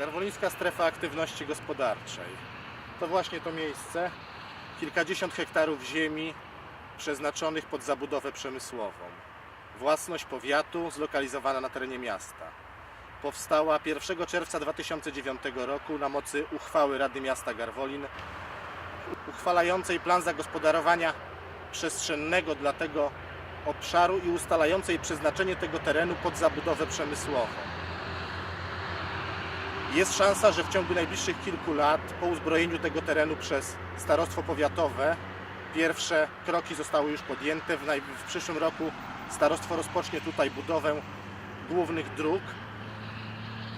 Garwolińska Strefa Aktywności Gospodarczej. To właśnie to miejsce, kilkadziesiąt hektarów ziemi przeznaczonych pod zabudowę przemysłową. Własność powiatu zlokalizowana na terenie miasta. Powstała 1 czerwca 2009 roku na mocy uchwały Rady Miasta Garwolin uchwalającej plan zagospodarowania przestrzennego dla tego obszaru i ustalającej przeznaczenie tego terenu pod zabudowę przemysłową. Jest szansa, że w ciągu najbliższych kilku lat po uzbrojeniu tego terenu przez starostwo powiatowe pierwsze kroki zostały już podjęte. W, naj... w przyszłym roku starostwo rozpocznie tutaj budowę głównych dróg.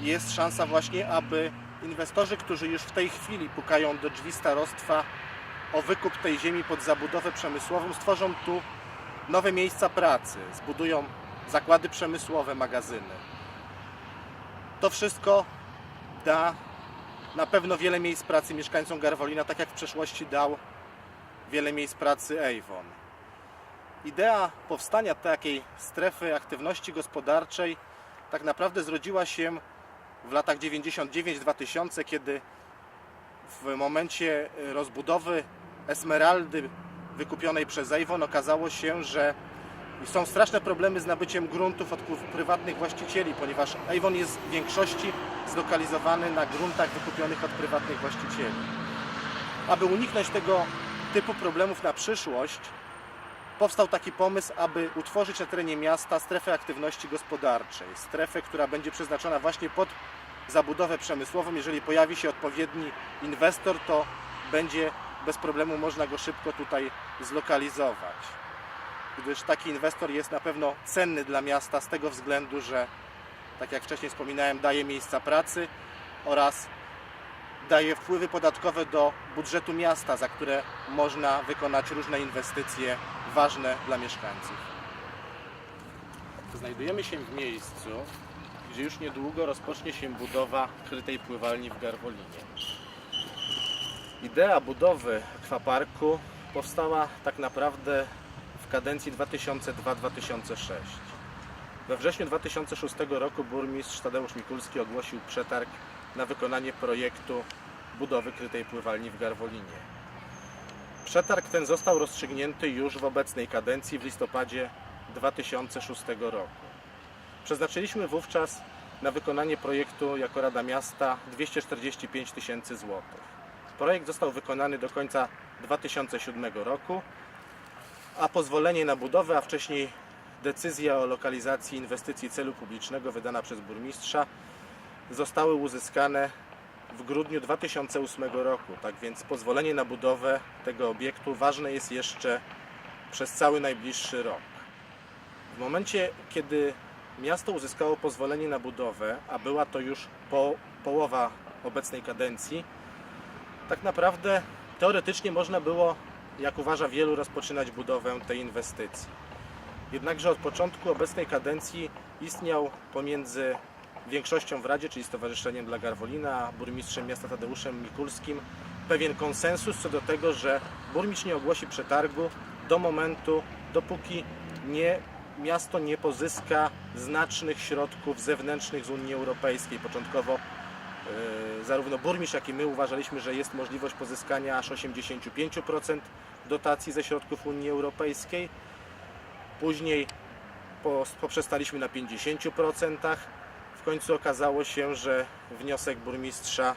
Jest szansa właśnie, aby inwestorzy, którzy już w tej chwili pukają do drzwi starostwa o wykup tej ziemi pod zabudowę przemysłową, stworzą tu nowe miejsca pracy, zbudują zakłady przemysłowe, magazyny. To wszystko da na pewno wiele miejsc pracy mieszkańcom Garwolina, tak jak w przeszłości dał wiele miejsc pracy Avon. Idea powstania takiej strefy aktywności gospodarczej tak naprawdę zrodziła się w latach 99-2000, kiedy w momencie rozbudowy Esmeraldy wykupionej przez Avon okazało się, że są straszne problemy z nabyciem gruntów od prywatnych właścicieli, ponieważ Avon jest w większości zlokalizowany na gruntach wykupionych od prywatnych właścicieli. Aby uniknąć tego typu problemów na przyszłość, powstał taki pomysł, aby utworzyć na terenie miasta strefę aktywności gospodarczej. Strefę, która będzie przeznaczona właśnie pod zabudowę przemysłową. Jeżeli pojawi się odpowiedni inwestor, to będzie bez problemu można go szybko tutaj zlokalizować. Gdyż taki inwestor jest na pewno cenny dla miasta z tego względu, że tak jak wcześniej wspominałem, daje miejsca pracy oraz daje wpływy podatkowe do budżetu miasta, za które można wykonać różne inwestycje ważne dla mieszkańców. Znajdujemy się w miejscu, gdzie już niedługo rozpocznie się budowa krytej pływalni w Garwolinie. Idea budowy akwaparku powstała tak naprawdę kadencji 2002-2006. We wrześniu 2006 roku burmistrz Tadeusz Mikulski ogłosił przetarg na wykonanie projektu budowy krytej pływalni w Garwolinie. Przetarg ten został rozstrzygnięty już w obecnej kadencji w listopadzie 2006 roku. Przeznaczyliśmy wówczas na wykonanie projektu jako Rada Miasta 245 tysięcy złotych. Projekt został wykonany do końca 2007 roku, a pozwolenie na budowę, a wcześniej decyzja o lokalizacji inwestycji celu publicznego wydana przez burmistrza zostały uzyskane w grudniu 2008 roku. Tak więc pozwolenie na budowę tego obiektu ważne jest jeszcze przez cały najbliższy rok. W momencie, kiedy miasto uzyskało pozwolenie na budowę, a była to już po, połowa obecnej kadencji, tak naprawdę teoretycznie można było, jak uważa wielu, rozpoczynać budowę tej inwestycji. Jednakże od początku obecnej kadencji istniał pomiędzy większością w Radzie, czyli Stowarzyszeniem dla Garwolina, a burmistrzem miasta Tadeuszem Mikulskim, pewien konsensus co do tego, że burmistrz nie ogłosi przetargu do momentu, dopóki nie, miasto nie pozyska znacznych środków zewnętrznych z Unii Europejskiej. Początkowo yy, zarówno burmistrz, jak i my uważaliśmy, że jest możliwość pozyskania aż 85% dotacji ze środków Unii Europejskiej. Później po- poprzestaliśmy na 50%. W końcu okazało się, że wniosek burmistrza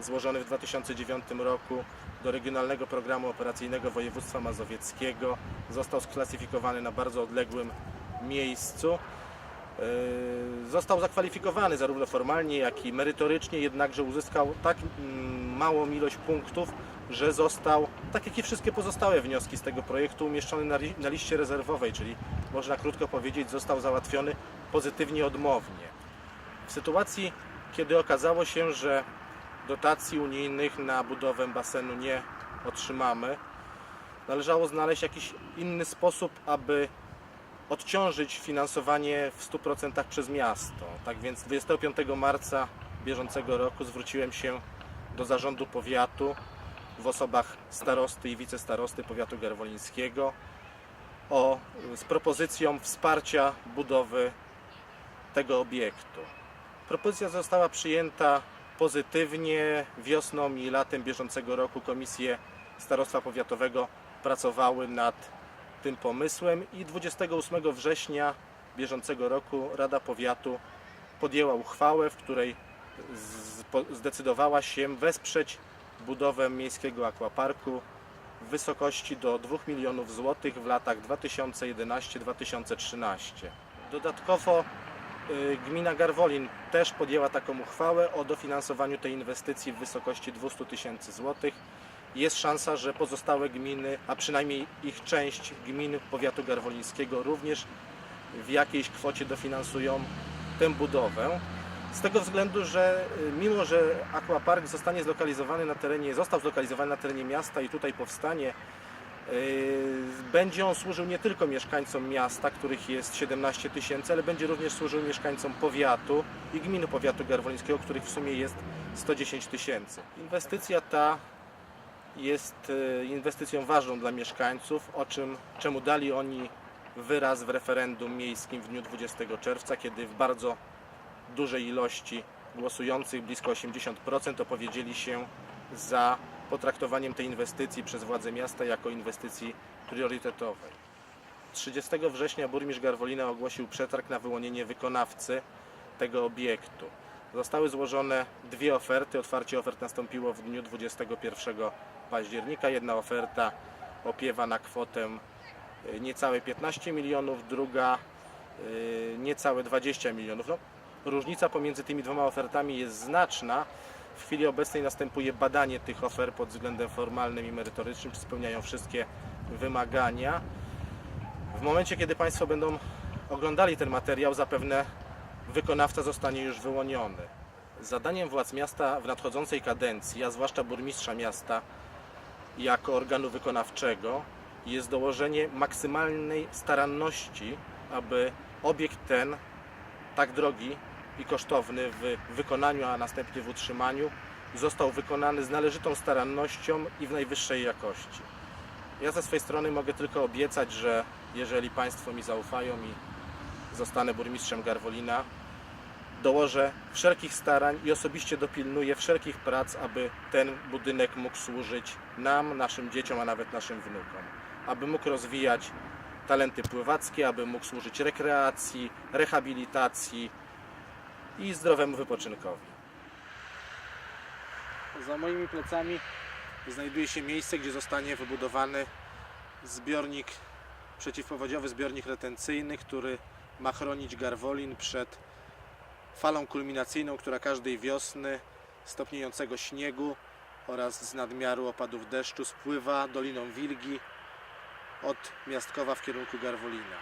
złożony w 2009 roku do Regionalnego Programu Operacyjnego Województwa Mazowieckiego został sklasyfikowany na bardzo odległym miejscu. Yy, Został zakwalifikowany zarówno formalnie, jak i merytorycznie, jednakże uzyskał tak mm, małą ilość punktów, że został, tak jak i wszystkie pozostałe wnioski z tego projektu, umieszczony na, na liście rezerwowej, czyli można krótko powiedzieć, został załatwiony pozytywnie odmownie. W sytuacji, kiedy okazało się, że dotacji unijnych na budowę basenu nie otrzymamy, należało znaleźć jakiś inny sposób, aby odciążyć finansowanie w 100% przez miasto. Tak więc 25 marca bieżącego roku zwróciłem się do zarządu powiatu w osobach starosty i wicestarosty powiatu garwolińskiego o, z propozycją wsparcia budowy tego obiektu. Propozycja została przyjęta pozytywnie. Wiosną i latem bieżącego roku komisje Starostwa Powiatowego pracowały nad tym pomysłem i 28 września bieżącego roku Rada Powiatu podjęła uchwałę, w której zdecydowała się wesprzeć budowę miejskiego akwaparku w wysokości do 2 milionów złotych w latach 2011-2013. Dodatkowo y, gmina Garwolin też podjęła taką uchwałę o dofinansowaniu tej inwestycji w wysokości 200 tysięcy złotych. Jest szansa, że pozostałe gminy, a przynajmniej ich część gmin powiatu garwolińskiego również w jakiejś kwocie dofinansują tę budowę. Z tego względu, że y, mimo, że aquapark zostanie zlokalizowany na terenie, został zlokalizowany na terenie miasta i tutaj powstanie, y, będzie on służył nie tylko mieszkańcom miasta, których jest 17 tysięcy, ale będzie również służył mieszkańcom powiatu i gminy powiatu garwolińskiego, których w sumie jest 110 tysięcy. Inwestycja ta jest y, inwestycją ważną dla mieszkańców, o czym, czemu dali oni wyraz w referendum miejskim w dniu 20 czerwca, kiedy w bardzo dużej ilości głosujących, blisko 80%, opowiedzieli się za potraktowaniem tej inwestycji przez władze miasta jako inwestycji priorytetowej. 30 września burmistrz Garwolina ogłosił przetarg na wyłonienie wykonawcy tego obiektu. Zostały złożone dwie oferty. Otwarcie ofert nastąpiło w dniu 21 października. Jedna oferta opiewa na kwotę y, niecałe 15 milionów, druga y, niecałe 20 milionów. No, różnica pomiędzy tymi dwoma ofertami jest znaczna. W chwili obecnej następuje badanie tych ofert pod względem formalnym i merytorycznym, czy spełniają wszystkie wymagania. W momencie, kiedy Państwo będą oglądali ten materiał, zapewne wykonawca zostanie już wyłoniony. Zadaniem władz miasta w nadchodzącej kadencji, a zwłaszcza burmistrza miasta jako organu wykonawczego, jest dołożenie maksymalnej staranności, aby obiekt ten, tak drogi i kosztowny w wykonaniu, a następnie w utrzymaniu, został wykonany z należytą starannością i w najwyższej jakości. Ja ze swojej strony mogę tylko obiecać, że jeżeli Państwo mi zaufają i zostanę burmistrzem Garwolina, dołożę wszelkich starań i osobiście dopilnuję wszelkich prac, aby ten budynek mógł służyć nam, naszym dzieciom, a nawet naszym wnukom. Aby mógł rozwijać talenty pływackie, aby mógł służyć rekreacji, rehabilitacji i zdrowemu wypoczynkowi. Za moimi plecami znajduje się miejsce, gdzie zostanie wybudowany zbiornik przeciwpowodziowy, zbiornik retencyjny, który ma chronić Garwolin przed falą kulminacyjną, która każdej wiosny stopniejącego śniegu oraz z nadmiaru opadów deszczu spływa doliną Wilgi od Miastkowa w kierunku Garwolina.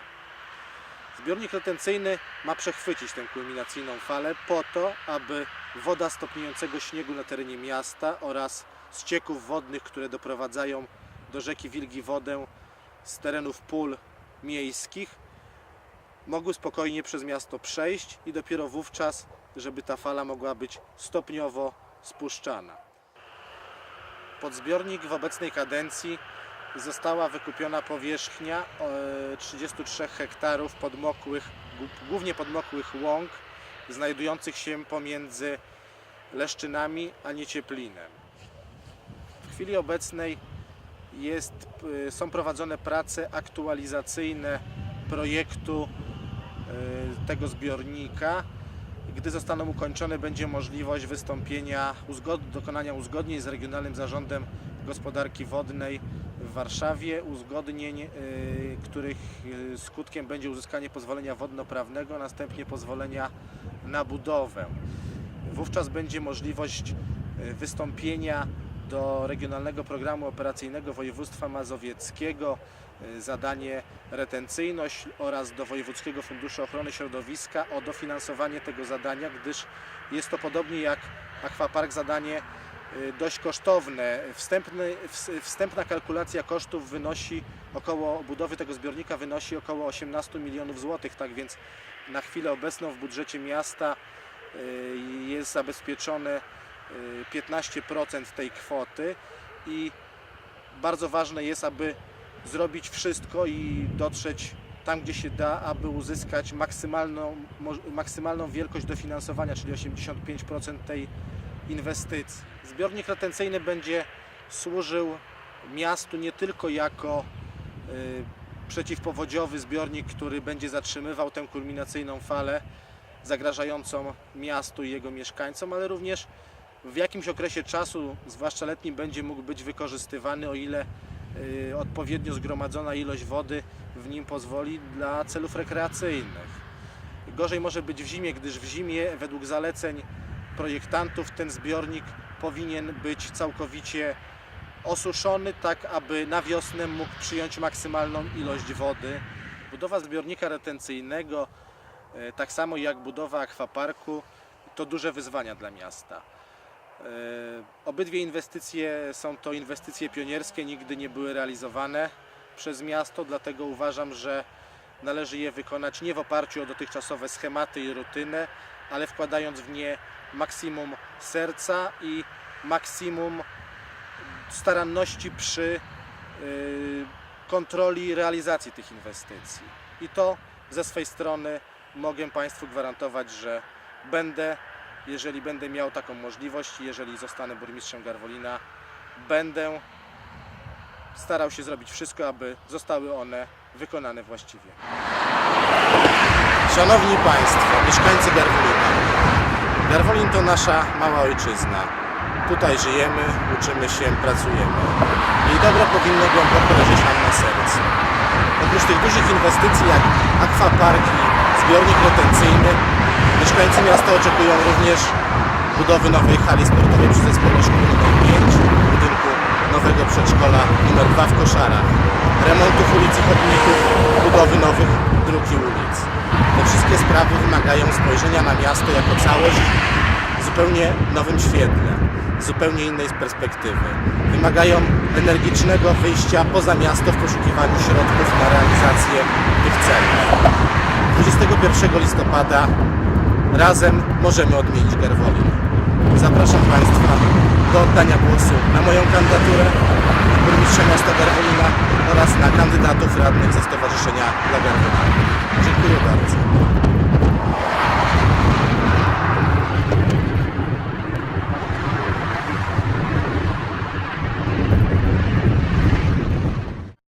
Zbiornik retencyjny ma przechwycić tę kulminacyjną falę po to, aby woda stopniejącego śniegu na terenie miasta oraz ścieków wodnych, które doprowadzają do rzeki Wilgi wodę z terenów pól miejskich, mogły spokojnie przez miasto przejść i dopiero wówczas, żeby ta fala mogła być stopniowo spuszczana. Pod zbiornik w obecnej kadencji została wykupiona powierzchnia e, 33 hektarów podmokłych, głównie podmokłych łąk, znajdujących się pomiędzy Leszczynami a Niecieplinem. W chwili obecnej jest, y, są prowadzone prace aktualizacyjne projektu tego zbiornika. Gdy zostaną ukończone, będzie możliwość wystąpienia, uzgod- dokonania uzgodnień z Regionalnym Zarządem Gospodarki Wodnej w Warszawie, uzgodnień, y, których y, skutkiem będzie uzyskanie pozwolenia wodnoprawnego, następnie pozwolenia na budowę. Wówczas będzie możliwość wystąpienia do Regionalnego Programu Operacyjnego Województwa Mazowieckiego y, zadanie retencyjność oraz do Wojewódzkiego Funduszu Ochrony Środowiska o dofinansowanie tego zadania, gdyż jest to podobnie jak Aquapark zadanie y, dość kosztowne. Wstępny, ws- wstępna kalkulacja kosztów wynosi około budowy tego zbiornika wynosi około 18 milionów złotych, tak więc na chwilę obecną w budżecie miasta y, jest zabezpieczone 15% tej kwoty i bardzo ważne jest, aby zrobić wszystko i dotrzeć tam, gdzie się da, aby uzyskać maksymalną, maksymalną wielkość dofinansowania, czyli 85% tej inwestycji. Zbiornik retencyjny będzie służył miastu nie tylko jako y, przeciwpowodziowy zbiornik, który będzie zatrzymywał tę kulminacyjną falę zagrażającą miastu i jego mieszkańcom, ale również w jakimś okresie czasu, zwłaszcza letnim, będzie mógł być wykorzystywany, o ile y, odpowiednio zgromadzona ilość wody w nim pozwoli dla celów rekreacyjnych. Gorzej może być w zimie, gdyż w zimie według zaleceń projektantów ten zbiornik powinien być całkowicie osuszony, tak aby na wiosnę mógł przyjąć maksymalną ilość wody. Budowa zbiornika retencyjnego, e, tak samo jak budowa akwaparku, to duże wyzwania dla miasta. E, Obydwie inwestycje są to inwestycje pionierskie, nigdy nie były realizowane przez miasto, dlatego uważam, że należy je wykonać nie w oparciu o dotychczasowe schematy i rutynę, ale wkładając w nie maksimum serca i maksimum staranności przy y, kontroli realizacji tych inwestycji. I to ze swej strony mogę Państwu gwarantować, że będę, jeżeli będę miał taką możliwość, jeżeli zostanę burmistrzem Garwolina, będę starał się zrobić wszystko, aby zostały one wykonane właściwie. Szanowni Państwo, mieszkańcy Garwolina. Garwolin to nasza mała ojczyzna. Tutaj żyjemy, uczymy się, pracujemy. Jej dobro powinno głęboko leżeć nam na sercu. Oprócz tych dużych inwestycji jak akwaparki, zbiornik retencyjny, mieszkańcy miasta oczekują również budowy nowej hali sportowej przy zespole szkół nr 5, budynku nowego przedszkola nr 2 w Koszarach, remontów ulic i chodników, budowy nowych dróg i ulic. Te wszystkie sprawy wymagają spojrzenia na miasto jako całość w zupełnie nowym świetle, zupełnie innej perspektywy. Wymagają energicznego wyjścia poza miasto w poszukiwaniu środków na realizację tych celów. 21 listopada razem możemy odmienić Garwolin. Zapraszam Państwa do oddania głosu na moją kandydaturę burmistrza miasta Garwolina oraz na kandydatów radnych ze Stowarzyszenia dla Garwolina. Dziękuję bardzo.